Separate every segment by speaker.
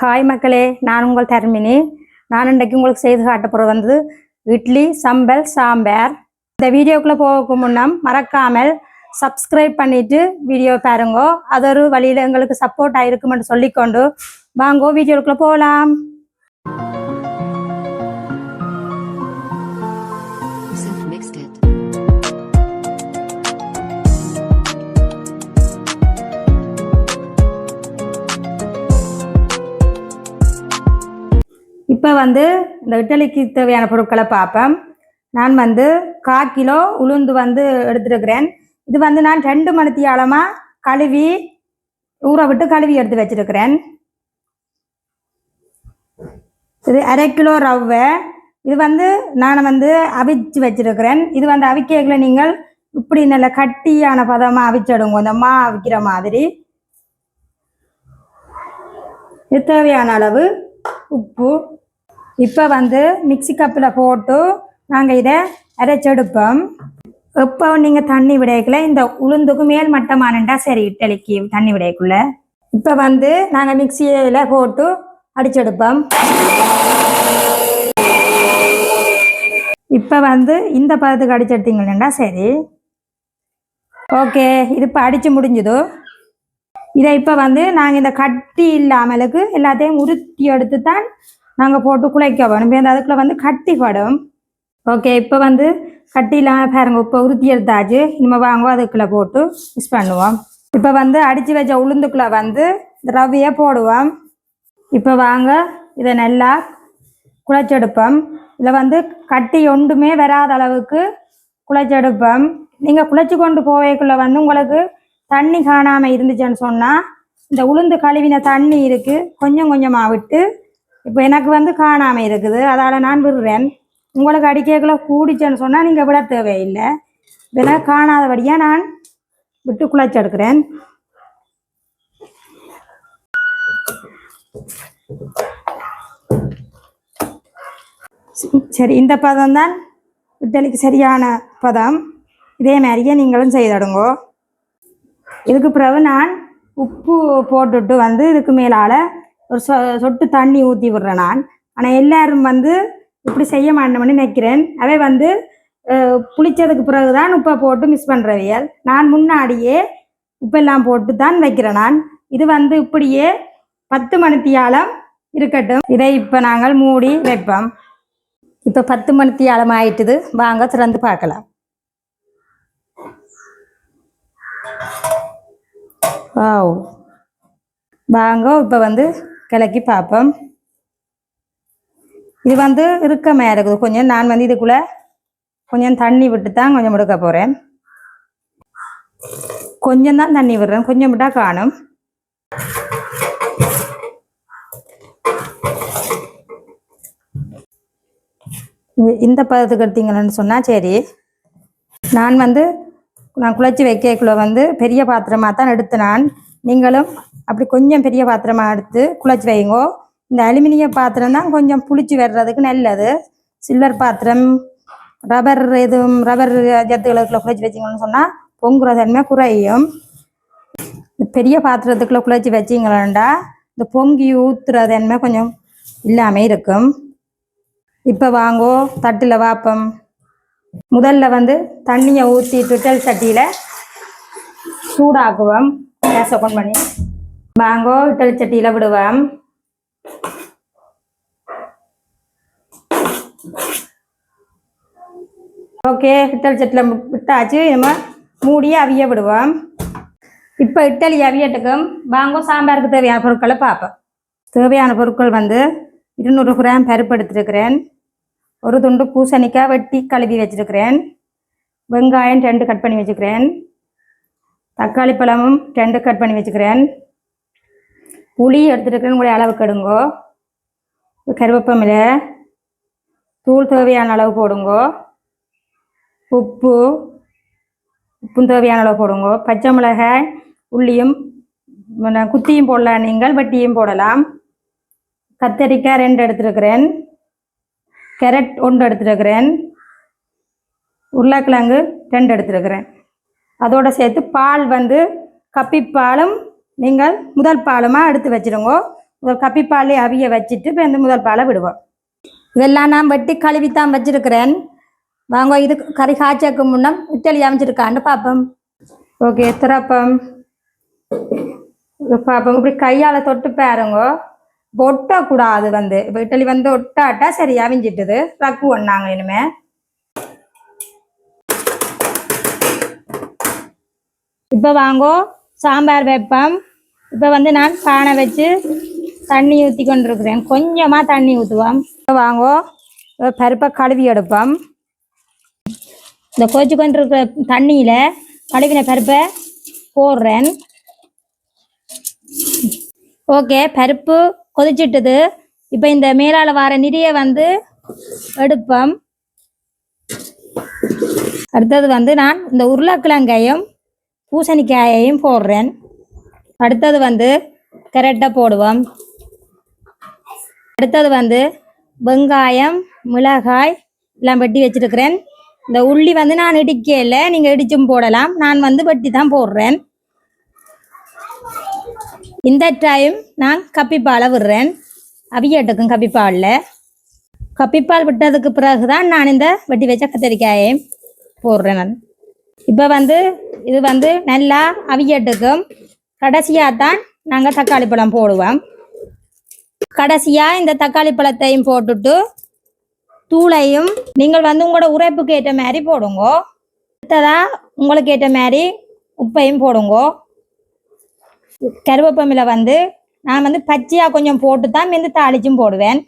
Speaker 1: Hi மக்களே. நான் உங்கள் தர்மினி. நான் இன்றைக்கு உங்களுக்கு செய்து காட்ட போகிறது வந்து இட்லி சம்பல் சாம்பார். இந்த வீடியோக்குள்ளே போக முன்னம் மறக்காமல் சப்ஸ்கிரைப் பண்ணிட்டு வீடியோ பாருங்கோ. அது ஒரு வழியில் எங்களுக்கு சப்போர்ட் ஆகிருக்குமென்று சொல்லிக்கொண்டு வாங்கோ வீடியோக்குள்ளே போகலாம். இப்போ வந்து இந்த இட்டலிக்கு தேவையான பொருட்களை பார்ப்பேன் நான் வந்து கா கிலோ உளுந்து வந்து எடுத்துருக்கிறேன். இது வந்து நான் ரெண்டு மணித்தியாலமாக கழுவி ஊற விட்டு கழுவி எடுத்து வச்சிருக்கிறேன். இது அரை கிலோ ரவை இது வந்து நான் வந்து அவிச்சு வச்சிருக்கிறேன். இது வந்து அவிக்கைகளை நீங்கள் இப்படி நல்ல கட்டியான பதமாக அவிச்சிடுங்க. இந்த மா அவிக்கிற மாதிரி. இது தேவையான அளவு உப்பு. இப்போ வந்து மிக்ஸி கப்பில் போட்டு நாங்கள் இதை அரைச்செடுப்போம். இப்போ நீங்கள் தண்ணி விடையக்குள்ள இந்த உளுந்துக்கு மேல் மட்டமானண்டா சரி இட்டலிக்கு தண்ணி விடையக்குள்ள இப்போ வந்து நாங்கள் மிக்சியில் போட்டு அடிச்செடுப்போம். இப்போ வந்து இந்த பதத்துக்கு அடிச்செடுத்தீங்கன்னா சரி. ஓகே இது இப்போ அடித்து முடிஞ்சதோ? இதை இப்போ வந்து நாங்கள் இந்த கட்டி இல்லாமலுக்கு எல்லாத்தையும் உருத்தி எடுத்து தான் நாங்கள் போட்டு குழைக்க வேணும். இப்போ இந்த வந்து கட்டி படும் ஓகே இப்போ வந்து கட்டிலாம் பாருங்க இப்போ உருத்தி எடுத்தாச்சு. இனிமேல் வாங்க அதுக்குள்ளே போட்டு மிஸ் பண்ணுவோம். இப்போ வந்து அடித்து வச்ச உளுந்துக்குள்ளே வந்து இந்த ரவையை போடுவோம். இப்போ வாங்க இதை நல்லா குழைச்செடுப்போம். இதில் வந்து கட்டி ஒன்றுமே வராத அளவுக்கு குழைச்செடுப்போம். நீங்கள் குழைச்சி கொண்டு போவேக்குள்ள வந்து உங்களுக்கு தண்ணி காணாமல் இருந்துச்சுன்னு சொன்னால் இந்த உளுந்து கழுவின தண்ணி இருக்குது கொஞ்சம் கொஞ்சமாக விட்டு இப்போ எனக்கு வந்து காணாமல் இருக்குது. அதால் நான் விடுறேன். உங்களுக்கு அடிக்கக்குள்ள கூடிச்சேன்னு சொன்னால் நீங்கள் விட தேவையில்லை. இதெல்லாம் காணாதபடியாக நான் விட்டு குழைச்செடுக்கிறேன் சரி இந்த பதம் தான் விட்டலிக்கு சரியான பதம். இதே மாதிரியே நீங்களும் செய்திடுங்கோ இதுக்கு பிறகு நான் உப்பு போட்டுட்டு வந்து இதுக்கு மேலால் ஒரு சொ சொட்டு தண்ணி ஊற்றி விடுறேன் நான். ஆனால் எல்லாரும் வந்து இப்படி செய்ய மாட்டோம்னு நினைக்கிறேன். அவை வந்து அஹ், புளிச்சதுக்கு பிறகு தான் உப்பை போட்டு மிஸ் பண்ணுறவியல் நான் முன்னாடியே உப்பெல்லாம் போட்டு தான் வைக்கிறேன் நான். இது வந்து இப்படியே பத்து மணித்தியாலம் இருக்கட்டும். இதை இப்போ நாங்கள் மூடி வைப்போம். இப்போ பத்து மணித்தியாலம் ஆயிட்டுது. வாங்க திறந்து பார்க்கலாம். வாவ். வாங்க இப்போ வந்து கிளக்கி பார்ப்போம். இது வந்து இறுக்கமாக இருக்குது. கொஞ்சம் நான் வந்து இதுக்குள்ளே கொஞ்சம் தண்ணி விட்டு தான் கொஞ்சம் முடுக்க போகிறேன் கொஞ்சம் தான் தண்ணி விடுறேன். கொஞ்சம் விட்டால் காணும். இந்த பதத்துக்கு எடுத்தீங்கன்னு சொன்னால் சரி. நான் வந்து நான் குழச்சி வைக்கக்குள்ள வந்து பெரிய பாத்திரமாக தான் எடுத்து நான் நீங்களும் அப்படி கொஞ்சம் பெரிய பாத்திரமாக எடுத்து குழச்சி வைங்கோ. இந்த அலுமினிய பாத்திரம் தான் கொஞ்சம் புளிச்சு வர்றதுக்கு நல்லது. சில்வர் பாத்திரம் ரப்பர் எதுவும் ரப்பர் ஜத்துகளுக்குள்ள குழச்சி வச்சிங்கன்னு சொன்னால் பொங்குற தன்மை குறையும். பெரிய பாத்திரத்துக்குள்ள குழச்சி வச்சிங்களா இந்த பொங்கி ஊத்துற தன்மை கொஞ்சம் இல்லாமல் இருக்கும். இப்போ வாங்கோ தட்டில் வாப்பம். முதல்ல வந்து தண்ணியை ஊற்றி துட்டல் சட்டியில் சூடாக்குவோம். கேஸ் ஓப்பன் பண்ணி? வாங்கோ இட்டல் சட்டியில் விடுவேன் ஓகே இட்டல் சட்டியில் விட்டாச்சு. நம்ம மூடியே அவிய விடுவோம். இப்போ இட்டலி அவியட்டுக்கும். வாங்கோ சாம்பாருக்கு தேவையான பொருட்களை பார்ப்போம். தேவையான பொருட்கள் வந்து இருநூறு கிராம் பருப்பு எடுத்துருக்கிறேன். ஒரு துண்டு பூசணிக்காய் வெட்டி கழுவி வச்சிருக்கிறேன். வெங்காயம் ரெண்டு கட் பண்ணி வச்சுக்கிறேன் தக்காளி பழமும் ரெண்டு கட் பண்ணி வச்சுக்கிறேன். புளி எடுத்துருக்கிறேன் உங்களுடைய அளவு கெடுங்கோ. கருவேப்பமில தூள் தேவையான அளவு போடுங்கோ. உப்பு உப்பும் தேவையான அளவு போடுங்கோ. பச்சை மிளகாய் உள்ளியும் குத்தியும் போடலாம் நீங்கள் வட்டியும் போடலாம். கத்தரிக்காய் ரெண்டு எடுத்துருக்கிறேன் கேரட் ஒன்று எடுத்துருக்கிறேன் உருளைக்கிழங்கு ரெண்டு எடுத்துருக்கிறேன் அதோடு சேர்த்து பால் வந்து கப்பிப்பாலும் நீங்கள் முதல் பாலுமாக எடுத்து வச்சிருங்க. ஒரு கப்பிப்பாலே அவிய வச்சுட்டு இப்போ இந்த முதல் பாலை விடுவோம். இதெல்லாம் நான் வெட்டி கழுவி தான் வச்சிருக்கிறேன். வாங்க இது கறி காய்ச்சக்கு முன்னே இட்டலி அமைச்சிருக்கான்னு பார்ப்போம். ஓகே திறப்பம். பார்ப்போம். இப்படி கையால் தொட்டு பாருங்க. இப்போ ஒட்டக்கூடாது வந்து. இப்போ இட்டலி வந்து ஒட்டாட்டா சரி அவிஞ்சிட்டுது. ரக்கு ஒண்ணாங்க இனிமே. இப்போ வாங்கோ சாம்பார் வைப்போம். இப்போ வந்து நான் பானை வச்சு தண்ணி ஊற்றி கொண்டிருக்கிறேன். கொஞ்சமாக தண்ணி ஊற்றுவோம் இப்போ வாங்கோ பருப்பை கழுவி எடுப்போம். இந்த கொதிச்சு கொண்டிருக்கிற தண்ணியில் கழுவின பருப்பை போடுறேன். ஓகே பருப்பு கொதிச்சிட்டுது. இப்போ இந்த மேலால் வர நிறைய வந்து எடுப்போம். அடுத்தது வந்து நான் இந்த உருளைக்கிழங்கையும் பூசணிக்காயையும் போடுறேன். அடுத்தது வந்து கரெட்டை போடுவோம். அடுத்தது வந்து வெங்காயம் மிளகாய் எல்லாம் வெட்டி வச்சிருக்கிறேன். இந்த உள்ளி வந்து நான் இடிக்கல நீங்கள் இடிச்சும் போடலாம். நான் வந்து வெட்டி தான் போடுறேன். இந்த டைம் நான் கப்பிப்பாலை விடுறேன். அவியட்டுக்கும் கப்பிப்பாலில். கப்பிப்பால் விட்டதுக்கு பிறகு தான் நான் இந்த வெட்டி வச்ச கத்திரிக்காயை போடுறேன் நான். இப்போ வந்து இது வந்து நல்லா அவியட்டுக்கும் கடைசியாக தான் நாங்கள் தக்காளி பழம் போடுவோம். கடைசியாக இந்த தக்காளி பழத்தையும் போட்டுட்டு தூளையும் நீங்கள் வந்து உங்களோட உரைப்புக்கு ஏற்ற மாதிரி போடுங்க. அடுத்ததாக உங்களுக்கு ஏற்ற மாதிரி உப்பையும் போடுங்க. கருவேப்பமில வந்து நான் வந்து பச்சையாக கொஞ்சம் போட்டு தான் மெந்து தாளிச்சும் போடுவேன்.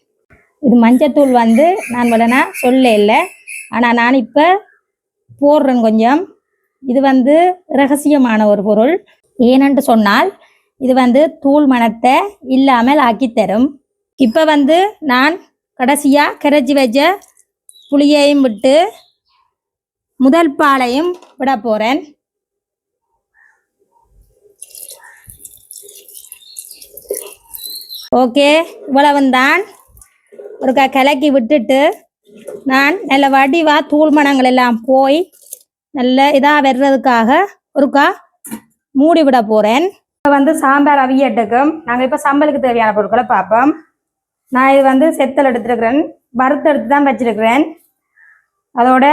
Speaker 1: இது மஞ்சத்தூள் வந்து நான் உடனே சொல்ல இல்லை. ஆனால் நான் இப்போ போடுறேன் கொஞ்சம். இது வந்து ரகசியமான ஒரு பொருள். ஏனென்று சொன்னால் இது வந்து தூள் மணத்தை இல்லாமல் ஆக்கித்தரும். இப்போ வந்து நான் கடைசியாக கரைச்சி வச்ச புளியையும் விட்டு முதல் பாலையும் விட போகிறேன் ஓகே இவ்வளவுந்தான். ஒரு க கலக்கி விட்டுட்டு நான் நல்ல வடிவாக தூள் மணங்கள் எல்லாம் போய் நல்ல இதாக வர்றதுக்காக ஒருக்கா மூடி விட போகிறேன் இப்போ வந்து சாம்பார் அவியட்டுக்கும் நாங்கள் இப்போ சம்பளுக்கு தேவையான பொருட்களை பார்ப்போம். நான் இது வந்து செத்தல் எடுத்துருக்குறேன். வறுத்து எடுத்து தான் வச்சிருக்கிறேன். அதோட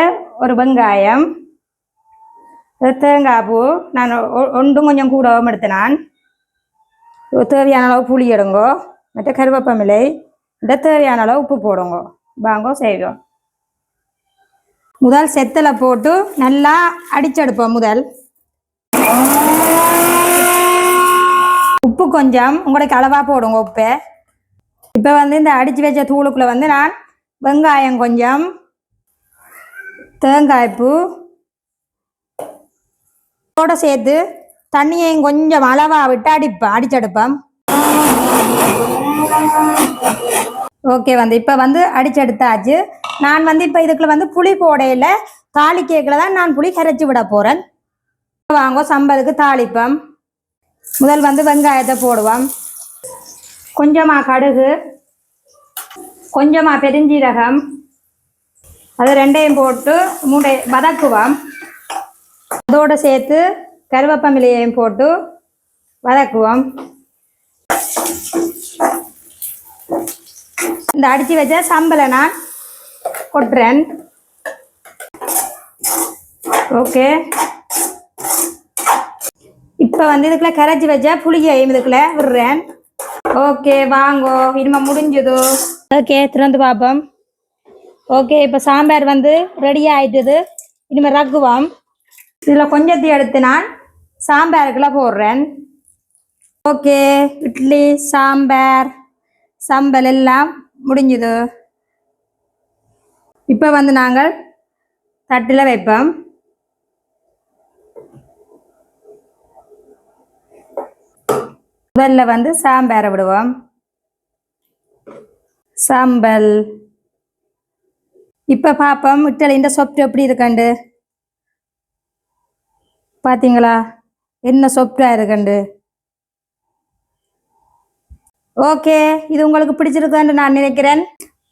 Speaker 1: ஒரு வெங்காயம் தேங்காய் பூ. நான் ஒ- ஒன்றும் கொஞ்சம் கூடவும் எடுத்தேன் நான் தேவையான அளவு புளி எடுங்கோ மற்ற கருவேப்பமில்லை இந்த தேவையான அளவு உப்பு போடுங்க. வாங்கோ செய்வோம் முதல் செத்தலை போட்டு நல்லா அடிச்செடுப்போம் முதல். உப்பு கொஞ்சம் உங்களுக்கு அளவாக போடுங்க உப்பு. இப்போ வந்து இந்த அடித்து வச்ச தூளுக்குள்ளே வந்து நான் வெங்காயம் கொஞ்சம் தேங்காய்ப்பூ இதோட சேர்த்து தண்ணியையும் கொஞ்சம் அளவாக விட்டு அடிப்பேன் அடிச்செடுப்பேன் ஓகே வந்து இப்போ வந்து அடிச்செடுத்தாச்சு. நான் வந்து இப்போ இதுக்குள்ள வந்து புளி போடையில் தாளி கேக்கில் தான் நான் புளி கரைச்சி விட போகிறேன் வாங்க சம்பலுக்கு தாளிப்பம். முதல் வந்து வெங்காயத்தை போடுவோம். கொஞ்சமாக கடுகு கொஞ்சமாக பெருஞ்சீரகம். அது ரெண்டையும் போட்டு மூட்டை வதக்குவோம். அதோடு சேர்த்து கருவேப்பமிலையையும் போட்டு வதக்குவோம். இந்த அடித்து வச்ச சம்பளை நான் கொட்டுறேன் ஓகே இப்போ வந்து இதுக்குள்ள கரைச்சி வச்சா புளியையும் இதுக்குள்ள விடுறேன். ஓகே வாங்கோ. இனிமே முடிஞ்சது. ஓகே திறந்து பார்ப்போம் ஓகே இப்போ சாம்பார் வந்து ரெடி ஆயிட்டுது. இனிமேல் ரகுவோம். இதில் கொஞ்சத்தை எடுத்து நான் சாம்பாருக்குள்ள போடுறேன். ஓகே இட்லி சாம்பார் சம்பல் எல்லாம் முடிஞ்சுது. இப்போ வந்து நாங்கள் தட்டில் வைப்போம். முதல்ல வந்து சாம்பாரை விடுவோம். சாம்பல். இப்போ பார்ப்போம் இட்டலின்ற சொப்ட் எப்படி இருக்கண்டு? பார்த்தீங்களா என்ன சொப்டாக இருக்கண்டு? ஓகே இது உங்களுக்கு பிடிச்சிருக்குன்னு நான் நினைக்கிறேன்.